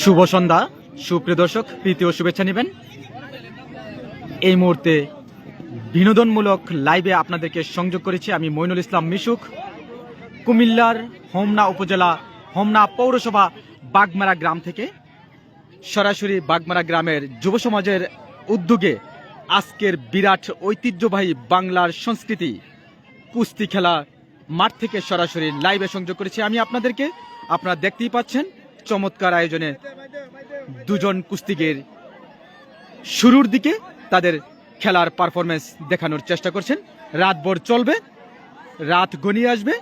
শুভ সন্ধ্যা। সুপ্রিয় দর্শক, প্রীতি ও শুভেচ্ছা নেবেন। এই মুহূর্তে বিনোদনমূলক লাইভে আপনাদেরকে সংযোগ করেছি আমি মইনুল ইসলাম মিশুক। কুমিল্লার হোমনা উপজেলা, হোমনা পৌরসভা, বাগমারা গ্রাম থেকে সরাসরি বাগমারা গ্রামের যুব সমাজের উদ্যোগে আজকের বিরাট ঐতিহ্যবাহী বাংলার সংস্কৃতি কুস্তি খেলা মাঠ থেকে সরাসরি লাইভে সংযোগ করেছি আমি আপনাদেরকে। আপনারা দেখতেই পাচ্ছেন চমৎকার আয়োজনে দুজন কুস্তিগের শুরুর দিকে তাদের খেলার পারফরমেন্স দেখানোর চেষ্টা করছেন। রাতভর চলবে, রাত ঘনিয়ে আসবে,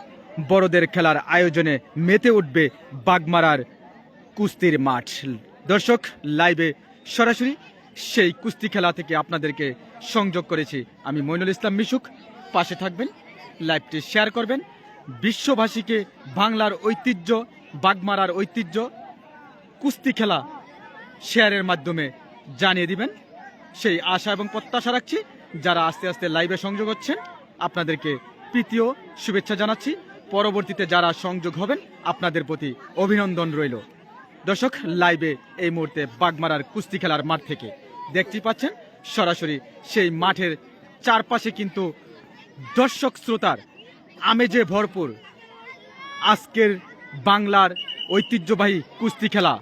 বড়দের খেলার আয়োজনে মেতে উঠবে বাগমারার কুস্তির মাঠ। দর্শক, লাইভে সরাসরি সেই কুস্তি খেলা থেকে আপনাদেরকে সংযোগ করেছি আমি মইনুল ইসলাম মিশুক। পাশে থাকবেন, লাইভটি শেয়ার করবেন। বিশ্ববাসীকে বাংলার ঐতিহ্য বাগমারার ঐতিহ্য কুস্তি খেলা শেয়ারের মাধ্যমে জানিয়ে দিবেন। সেই আশা এবং প্রত্যাশা রাখছি, যারা আস্তে আস্তে লাইভে সংযোগ হচ্ছেন, আপনাদেরকে প্রীতীয় শুভেচ্ছা জানাচ্ছি। পরবর্তীতে যারা সংযোগ হবেন, আপনাদের প্রতি অভিনন্দন রইল। দর্শক, লাইভে এই মুহূর্তে বাগমারার কুস্তি খেলার মাঠ থেকে দেখতে পাচ্ছেন, সরাসরি সেই মাঠের চারপাশে কিন্তু দর্শক শ্রোতার আমেজে ভরপুর আজকের বাংলার ঐতিহ্যবাহী কুস্তি খেলা।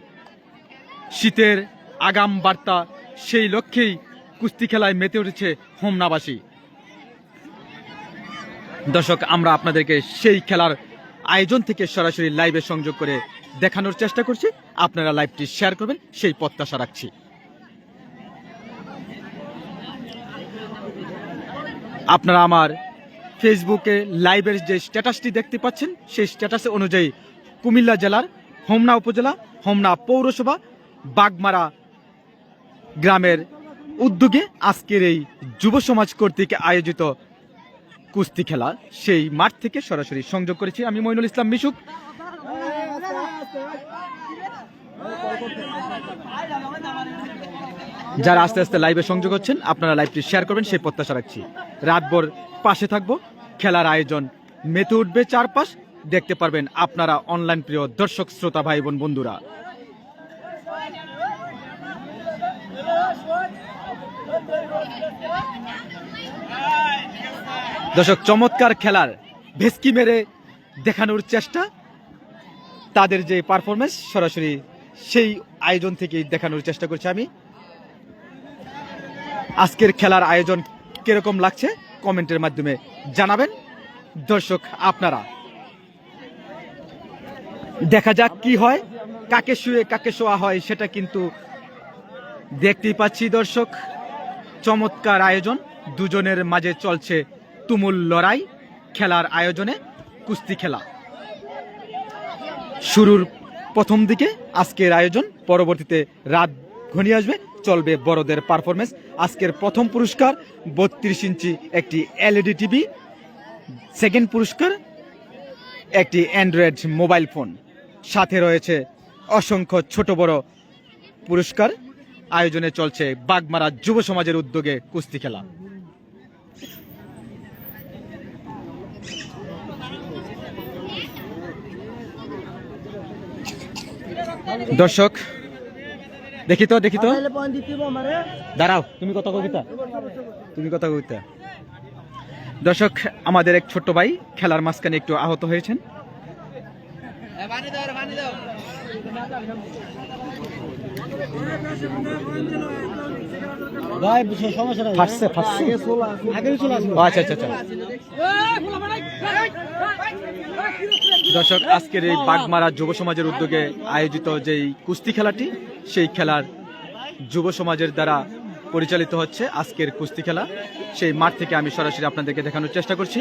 শীতের আগাম বার্তা, সেই লক্ষ্যেই কুস্তি খেলায় মেতে উঠেছে হোমনাবাসী। দর্শক, আমরা আপনাদেরকে সেই খেলার আয়োজন থেকে সরাসরি লাইভে সংযোগ করে দেখানোর চেষ্টা করছি। আপনারা লাইভটি শেয়ার করবেন, সেই প্রত্যাশা রাখছি। আপনারা আমার ফেসবুকে লাইভের যে স্ট্যাটাসটি দেখতে পাচ্ছেন, সেই স্ট্যাটাস অনুযায়ী কুমিল্লা জেলার হোমনা উপজেলা, হোমনা পৌরসভা, বাগমারা গ্রামের উদ্যোগে আজকের এই যুব সমাজ কর্তৃক আয়োজিত কুস্তি খেলা। সেই মাঠ থেকে সরাসরি সংযোগ করেছি আমি মইনুল ইসলাম মিশুক। যারা আস্তে আস্তে লাইভে সংযোগ হচ্ছেন, আপনারা লাইভটি শেয়ার করবেন, সেই প্রত্যাশা রাখছি। রাতভর পাশে থাকব। খেলার আয়োজন মেতে উঠবে চারপাশ। দেখতে পারবেন আপনারা অনলাইন প্রিয় দর্শক, শ্রোতা ভাই বোন বন্ধুরা। দর্শক, চমৎকার খেলার ভেস্কি মেরে দেখানোর চেষ্টা। তাদের যে পারফরমেন্স সরাসরি সেই আয়োজন থেকেই দেখানোর চেষ্টা করছি আমি। আজকের খেলার আয়োজন কীরকম লাগছে, কমেন্টের মাধ্যমে জানাবেন। দর্শক, আপনারা দেখা যাক কি হয়, কাকে শুয়ে, কাকে শোয়া হয়, সেটা কিন্তু দেখতেই পাচ্ছি দর্শক। চমৎকার আয়োজন, দুজনের মাঝে চলছে তুমুল লড়াই, খেলার আয়োজনে কুস্তি খেলা। শুরুর প্রথম দিকে আজকের আয়োজন, পরবর্তীতে রাত ঘনিয়ে আসবে, চলবে বড়দের পারফরমেন্স আজকের প্রথম পুরস্কার বত্রিশ ইঞ্চি একটি এলইডি টিভি, সেকেন্ড পুরস্কার একটি অ্যান্ড্রয়েড মোবাইল ফোন। সাথে রয়েছে অসংখ্য ছোট বড় পুরস্কার। আয়োজনে চলছে বাগমারা যুব সমাজের উদ্যোগে কুস্তি খেলা। দর্শক, দেখি তো দেখি তো। দাঁড়াও, তুমি কত? কবিতা তুমি কত? কবিতা দর্শক, আমাদের এক ছোট্ট ভাই খেলার মাঝখানে একটু আহত হয়েছেন। ফাটছে ফাটছে। ও, আচ্ছা আচ্ছা আচ্ছা। দর্শক আজকের এই বাগমারা যুব সমাজের উদ্যোগে আয়োজিত যেই কুস্তি খেলাটি সেই খেলার যুব সমাজের দ্বারা পরিচালিত হচ্ছে আজকের কুস্তি খেলা। সেই মাঠ থেকে আমি সরাসরি আপনাদেরকে দেখানোর চেষ্টা করছি।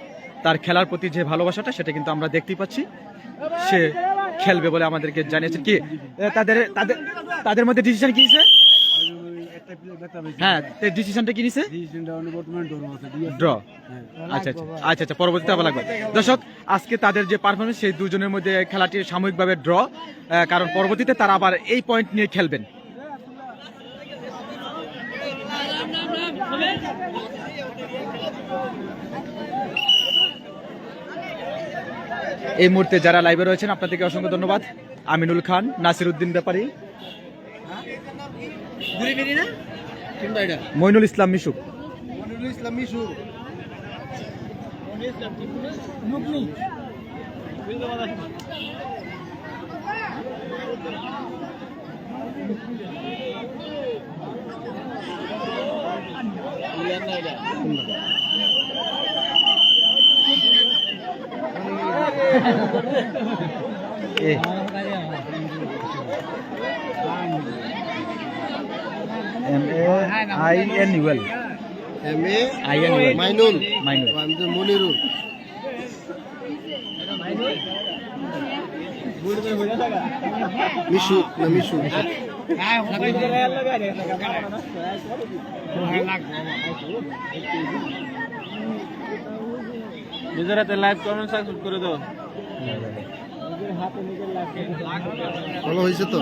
তার খেলার প্রতি যে ভালোবাসাটা সেটা কিন্তু আমরা দেখতেই পাচ্ছি। সে খেলবে বলে আমাদেরকে জানিয়েছেন কি তাদের তাদের তাদের মধ্যে ডিসিশন কি হ্যাঁ ডিসিশনটা কি নিছে? ডর হ্যাঁ আচ্ছা আচ্ছা আচ্ছা আচ্ছা পরবর্তীতে আবার লাগবে। আজকে তাদের যে পারফরমেন্স সেই দুজনের মধ্যে খেলাটি সাময়িকভাবে ড্র কারণ পরবর্তীতে তারা আবার এই পয়েন্ট নিয়ে খেলবেন। এই মুহূর্তে যারা লাইভে রয়েছেন, আপনাদেরকে অসংখ্য ধন্যবাদ। Aminul Khan Nasir Uddin Byapari. Mainul Islam Mishuk Islam Mishu. A M A I N U L M A I N U L Mainul Mainul আমাদের মনিরুল মিশু না মিশু নিজের লাইভ কমেন্ট সাকসেস করে দাও। ভালো হয়েছে তো?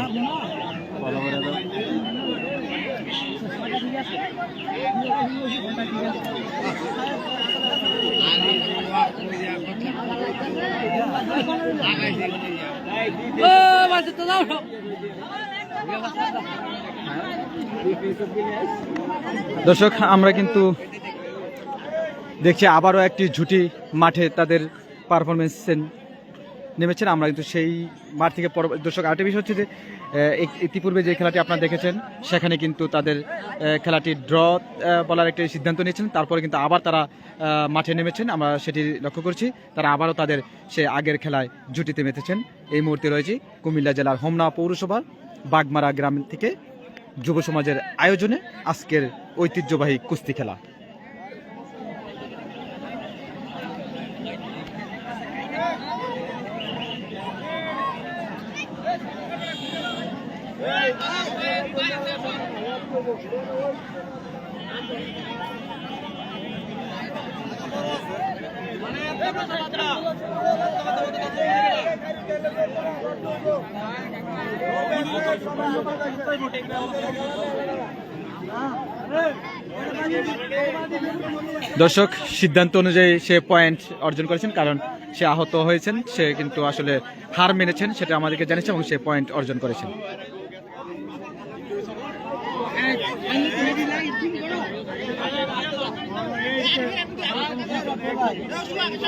দর্শক আমরা কিন্তু দেখছি আবারও একটি ঝুটি মাঠে তাদের পারফরমেন্স নেমেছেন, আমরা কিন্তু সেই মাঠ থেকে দর্শক, আরেকটা বিষয় হচ্ছে যে ইতিপূর্বে যে খেলাটি আপনারা দেখেছেন, সেখানে কিন্তু তাদের খেলাটি ড্র বলার একটি সিদ্ধান্ত নিয়েছেন। তারপরে কিন্তু আবার তারা মাঠে নেমেছেন। আমরা সেটি লক্ষ্য করছি। তারা আবারও তাদের সে আগের খেলায় জুটিতে মেতেছেন। এই মুহূর্তে রয়েছে কুমিল্লা জেলার হোমনা পৌরসভা, বাগমারা গ্রাম থেকে যুব সমাজের আয়োজনে আজকের ঐতিহ্যবাহী কুস্তি খেলা। দর্শক, সিদ্ধান্ত অনুযায়ী সে পয়েন্ট অর্জন করেছেন, কারণ সে আহত হয়েছেন। সে কিন্তু আসলে হার মেনেছেন, সেটা আমাদেরকে জানিয়েছে এবং সে পয়েন্ট অর্জন করেছেন আমার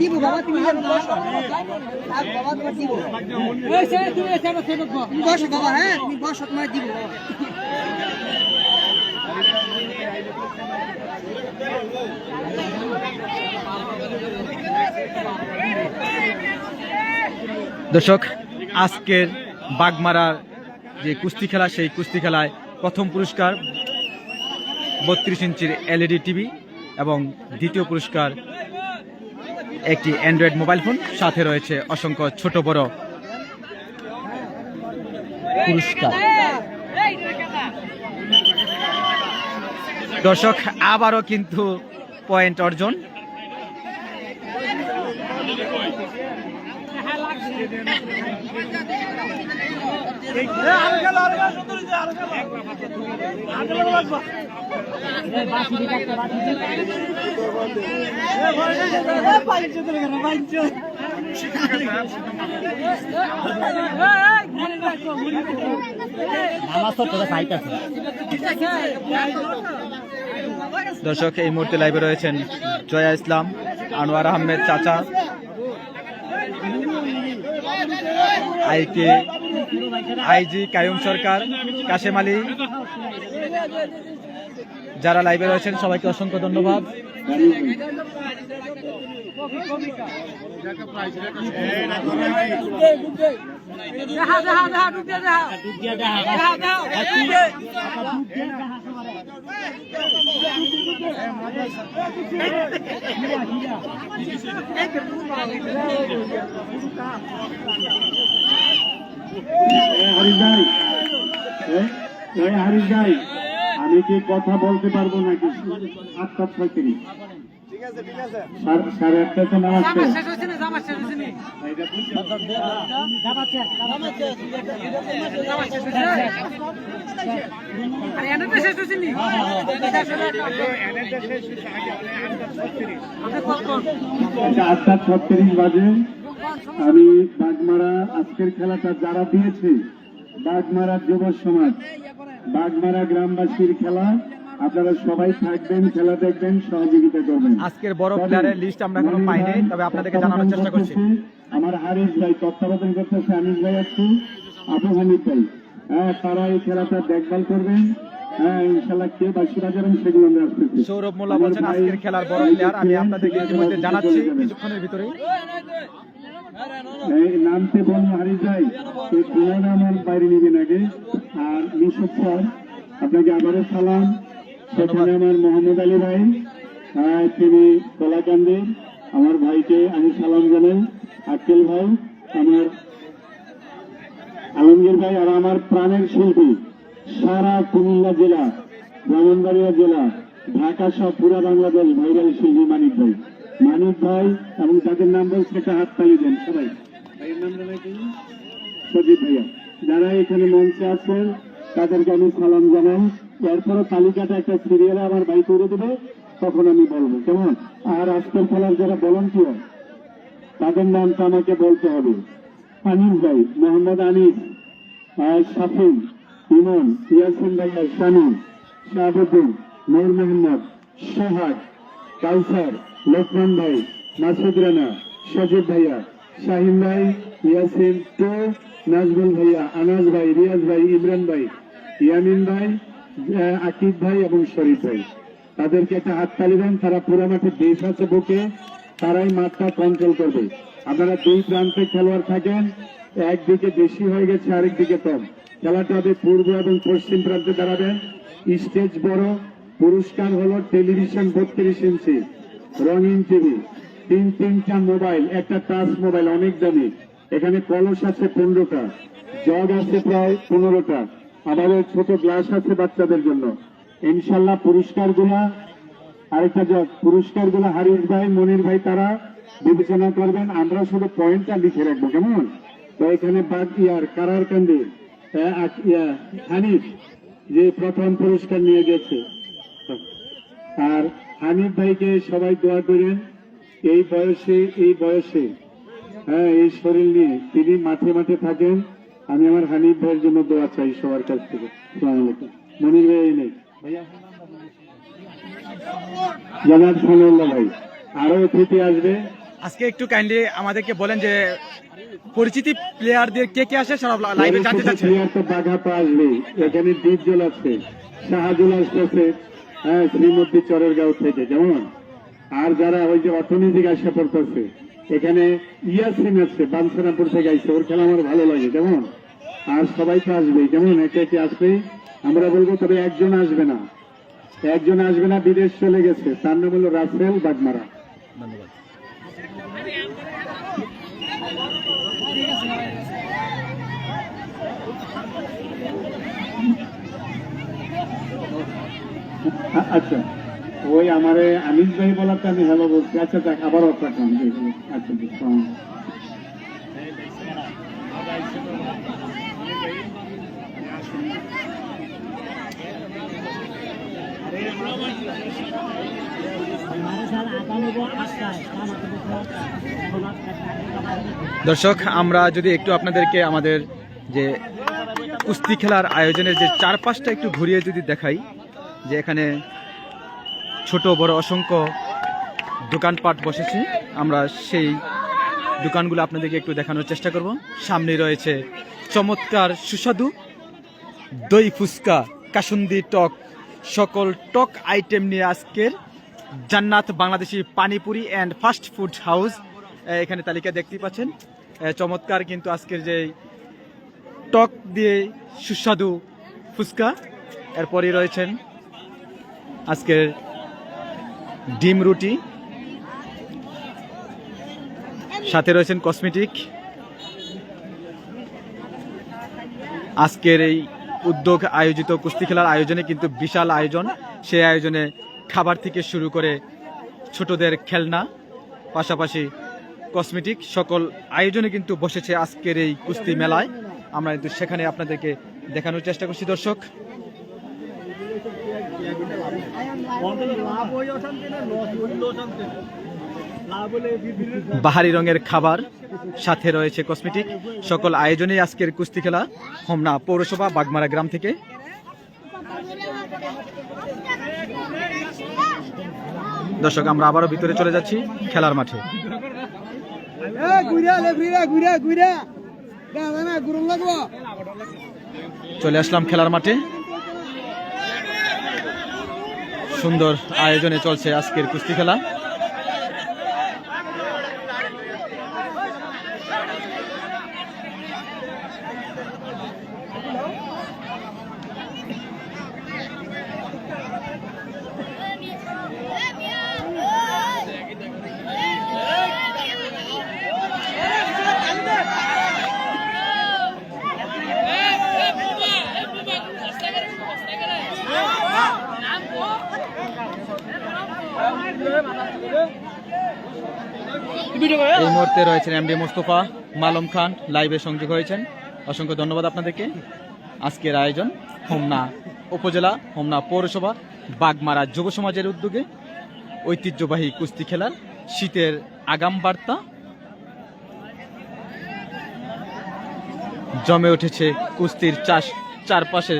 দিব বাবা তুমি বসো বাবা হ্যাঁ তুমি বসো তোমার দিব বাবা দর্শক, আজকের বাগমারার যে কুস্তি খেলা, সেই কুস্তি খেলায় প্রথম পুরস্কার বত্রিশ ইঞ্চির এলইডি টিভি এবং দ্বিতীয় পুরস্কার একটি অ্যান্ড্রয়েড মোবাইল ফোন। সাথে রয়েছে অসংখ্য ছোট বড় পুরস্কার। দর্শক, আবারও কিন্তু পয়েন্ট অর্জন। দর্শক এই মুহূর্তে লাইভে রয়েছেন জয়া ইসলাম আনোয়ার আহমেদ চাচা আইকে আইজি কায়ুম সরকার কাশেম আলী যারা লাইভে রয়েছেন সবাইকে অসংখ্য ধন্যবাদ দেখা দেখা ঢুকে দেখা দেখা দেখা হারিস ভাই ভাই আমি কি কথা বলতে পারব নাকি? আটটা ছয়ত্রিশ সাড়ে- সাড়ে আটটা তো নামাজ আটটা ছত্রিশ বাজে। আমি বাগমারা আজকের খেলাটা যারা দিয়েছে বাগমারা যুব সমাজ বাগমারা গ্রামবাসীর খেলা আপনারা সবাই থাকবেন খেলা দেখবেন সহযোগিতা করবেন। আজকের বড় প্লেয়ারের লিস্ট আমরা এখনও পাইনি তবে আপনাদেরকে জানানোর চেষ্টা করছি। আমার হারিস ভাই তত্ত্বাবধান করতেছে আনিস ভাই আছে আবু হানিফ ভাই হ্যাঁ তারা এই খেলাটা দেখভাল করবেন। হ্যাঁ সৌরভ মোল্লা বলছেন আজকের খেলার বড় প্লেয়ার আমি আপনাদেরকে ইতিমধ্যে জানাচ্ছি কিছুক্ষণের ভিতরেই। এই নামতে বলুন হারিস ভাই এই খেলাটা আমার বাইরে নিবেন আগে। আর নিশোদ স্যার, আপনাকে আবারও সালাম। সেখানে আমার মোহাম্মদ আলী ভাই তিনি কলাকান্দি আমার ভাইকে আমি সালাম জানাই। আক্কেল ভাই, আমার আলমগীর ভাই আর আমার প্রাণের শিল্পী। সারা কুমিল্লা জেলা, ব্রাহ্মণবাড়িয়া জেলা, ঢাকা সহ পুরা বাংলাদেশ ভাইরাল শিল্পী মানিক ভাই। মানিক ভাই এবং যাদের নাম বলছে একটা হাত তালি দেন সবাই। সজিব ভাইয়া। যারা এখানে মঞ্চে আছেন, তাদেরকে আমি সালাম জানাই। এরপরে তালিকাটা একটা সিরিয়ালে আমার ভাই করে দেবে, তখন আমি বলব। কেমন? আর আজকের খেলার যারা ভলান্টিয়ার তাদের নামটা আমাকে বলতে হবে। আনিস ভাই, মোহাম্মদ আনিস, আর সাফিন ইমন, ইয়াসিন ভাইয়া শানু, শাহাবুদ্দিন, নূর মোহাম্মদ সোহাগ, কাউসার লোকমান ভাই, মাসুদ রানা, সজিব ভাইয়া, শাহিন ভাই, ইয়াসিন টু, নাজমুল ভাইয়া আনাজ ভাই, রিয়াজ ভাই, ইমরান ভাই, ইয়ামিন ভাই আকিব ভাই এবং শরীফ ভাই। তাদেরকে একটা হাত তালি দেন, তারা পুরো মাঠে দেশ আছে বুকে, তারাই মাঠটা কন্ট্রোল করবে। আপনারা দুই প্রান্তে খেলোয়াড় থাকেন, একদিকে বেশি হয়ে গেছে আরেক দিকে কম। খেলাটা হবে পূর্ব এবং পশ্চিম প্রান্তে দাঁড়াবেন স্টেজ বড়, পুরস্কার হলো টেলিভিশন বত্রিশ ইঞ্চি। রঙিন টিভি, তিন তিনটা মোবাইল, একটা টাচ মোবাইল, অনেক দামি। এখানে কলস আছে পনেরোটা, জগ আছে প্রায় পনেরোটা। আবার ছোট গ্লাস আছে বাচ্চাদের জন্য। ইনশাল্লাহ পুরস্কারগুলা, আরেকটা জগ, পুরস্কারগুলো হারিস ভাই, মনির ভাই, তারা বিবেচনা করবেন। আমরা শুধু পয়েন্টটা লিখে রাখব, কেমন? তো এখানে বাদ ইয়ার কারার কান্দি হানিফ, যে প্রথম পুরস্কার নিয়ে গেছে। আর হানিফ ভাইকে সবাই দোয়া করেন। এই বয়সে এই বয়সে হ্যাঁ এই শরীর নিয়ে তিনি মাঠে মাঠে থাকেন। আমি আমার হানিফ ভাইয়ের জন্য দোয়া চাই সবার কাছ থেকে। মনির ভাই নেই। জনাব ভাই আরও অতিথি আসবে। আজকে একটু কাইন্ডলি আমাদেরকে বলেন যে পরিচিতি প্লেয়ারদের কে কে আসে সারা লাইভে জানতে চাচ্ছি প্লেয়ার তো বাঘাপা আসবে এখানে ডিপজল আছে শাহাদুল আসতেছে হ্যাঁ শ্রীমতী চরের গাঁও থেকে, যেমন। আর যারা ওই যে অর্থনৈতিক আসা পড়তেছে, এখানে ইয়াসিন আছে বানসারাপুর থেকে আসছে ওর খেলা আমার ভালো লাগে, যেমন। আর সবাই তো আসবে যেমন, একে একে আসবে। আমরা বলব, তবে একজন আসবে না। একজন আসবে না, বিদেশ চলে গেছে, তার নাম হলো রাসেল বাগমারা। আ- আচ্ছা। ওই আমারে আনিস ভাই বলাতে আমি হ্যালো বলছি। আচ্ছা দেখ আবার রাখলাম আচ্ছা হ্যাঁ। দর্শক, আমরা যদি একটু আপনাদেরকে আমাদের যে কুস্তি খেলার আয়োজনের যে চার পাঁচটা একটু ঘুরিয়ে যদি দেখাই যে এখানে ছোট, বড়, অসংখ্য দোকানপাট বসেছে। আমরা সেই দোকানগুলো আপনাদেরকে একটু দেখানোর চেষ্টা করব। সামনে রয়েছে চমৎকার সুস্বাদু দই ফুচকা, কাসুন্দি টক, সকল টক আইটেম নিয়ে আজকের Jannat Bangladeshi panipuri and fast food house এখানে তালিকা দেখতেই পাচ্ছেন। চমৎকার কিন্তু আজকের যে টক দিয়ে সুস্বাদু ফুচকা। এরপরই রয়েছেন আজকের ডিম রুটি। সাথে রয়েছেন কসমেটিক আজকের এই উদ্যোগ আয়োজিত কুস্তি খেলার আয়োজনে কিন্তু বিশাল আয়োজন। সেই আয়োজনে খাবার থেকে শুরু করে ছোটদের খেলনা, পাশাপাশি কসমেটিক সকল আয়োজনে কিন্তু বসেছে আজকের এই কুস্তি মেলায়। আমরা কিন্তু সেখানে আপনাদেরকে দেখানোর চেষ্টা করছি দর্শক। বাহারি রঙের খাবার, সাথে রয়েছে কসমেটিক সকল আয়োজনে আজকের কুস্তি খেলা। হোমনা পৌরসভা, বাগমারা গ্রাম থেকে। দর্শক, আমরা আবারও ভিতরে চলে যাচ্ছি খেলার মাঠে। চলে আসলাম খেলার মাঠে। সুন্দর আয়োজনে চলছে আজকের কুস্তি খেলা। মুহূর্তে রয়েছেন এমডি মোস্তফা মালম খান, লাইভে সংযোগ হয়েছেন। অসংখ্য ধন্যবাদ আপনাদেরকে। আজকের আয়োজন হোমনা উপজেলা, হোমনা পৌরসভা, বাগমারা যুব সমাজের উদ্যোগে ঐতিহ্যবাহী কুস্তি খেলার শীতের আগাম বার্তা। জমে উঠেছে কুস্তির চাষ চারপাশে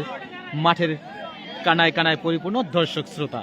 মাঠের কানায় কানায় পরিপূর্ণ দর্শক শ্রোতা।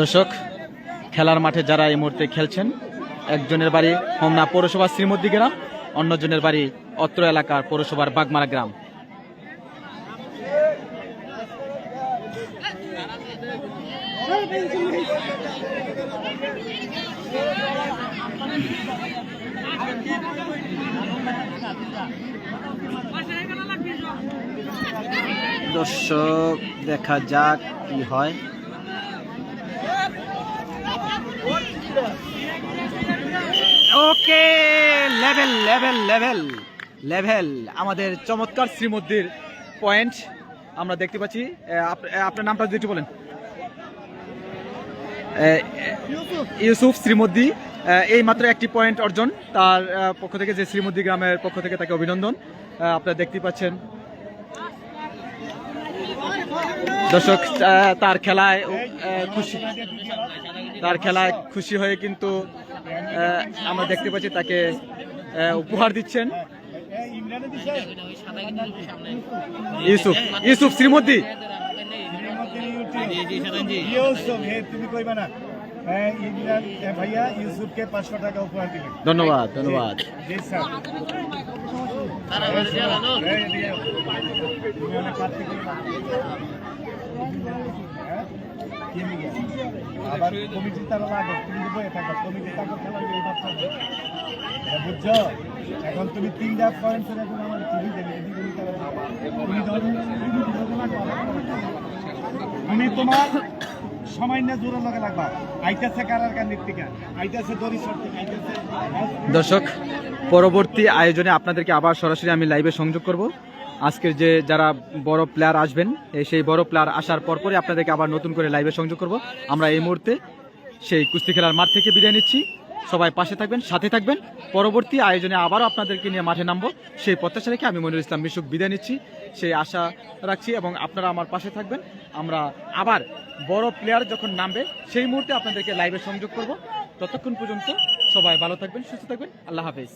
দর্শক, খেলার মাঠে যারা এই মুহূর্তে খেলছেন, একজনের বাড়ি হোমনা পৌরসভা শ্রীমদ্দি গ্রাম, অন্যজনের বাড়ি অত্র এলাকার পৌরসভার বাগমারা গ্রাম। দর্শক, দেখা যাক কি হয়। Okay level level level level আমাদের চমৎকার শ্রীমদ্দির পয়েন্ট আমরা দেখতে পাচ্ছি। আপনার নামটা যদি একটু বলেন। ইউসুফ শ্রীমদ্দি। এই মাত্র একটি পয়েন্ট অর্জন তার পক্ষ থেকে যে শ্রীমদ্দি গ্রামের পক্ষ থেকে তাকে অভিনন্দন। আপনারা দেখতে পাচ্ছেন। দর্শক তার খেলায় খুশি। তার খেলায় খুশি হয়ে কিন্তু আমরা দেখতে পাচ্ছি তাকে উপহার দিচ্ছেন। ইউসুফ ইউসুফ, হে, তুমি কইবা না। ভাইয়া ইউসুফকে পাঁচশো টাকা উপহার ধন্যবাদ ধন্যবাদ জি স্যার। হ্যাঁ? আবার কমিটি তারা লাগো তুমি বয়ে থাকো কমিটি তাকে খেলাবে এই বাচ্চা বুঝছ এখন তুমি তিনটা পয়েন্ট করে এখন আমার টিভি দেবে তুমি তারা তুমি তোমার দর্শক, পরবর্তী আয়োজনে আপনাদেরকে আবার সরাসরি আমি লাইভে সংযোগ করব। আজকের যে যারা বড় প্লেয়ার আসবেন সেই বড় প্লেয়ার আসার পরপরই আপনাদেরকে আবার নতুন করে লাইভে সংযোগ করব। আমরা এই মুহূর্তে সেই কুস্তি খেলার মাঠ থেকে বিদায় নিচ্ছি। সবাই পাশে থাকবেন, সাথে থাকবেন। পরবর্তী আয়োজনে আবারও আপনাদেরকে নিয়ে মাঠে নামবো। সেই প্রত্যাশা রেখে আমি মনির ইসলাম মিশুক বিদায় নিচ্ছি। সেই আশা রাখছি এবং আপনারা আমার পাশে থাকবেন। আমরা আবার বড় প্লেয়ার যখন নামবে, সেই মুহূর্তে আপনাদেরকে লাইভে সংযোগ করব। ততক্ষণ পর্যন্ত সবাই ভালো থাকবেন, সুস্থ থাকবেন। আল্লাহ হাফেজ।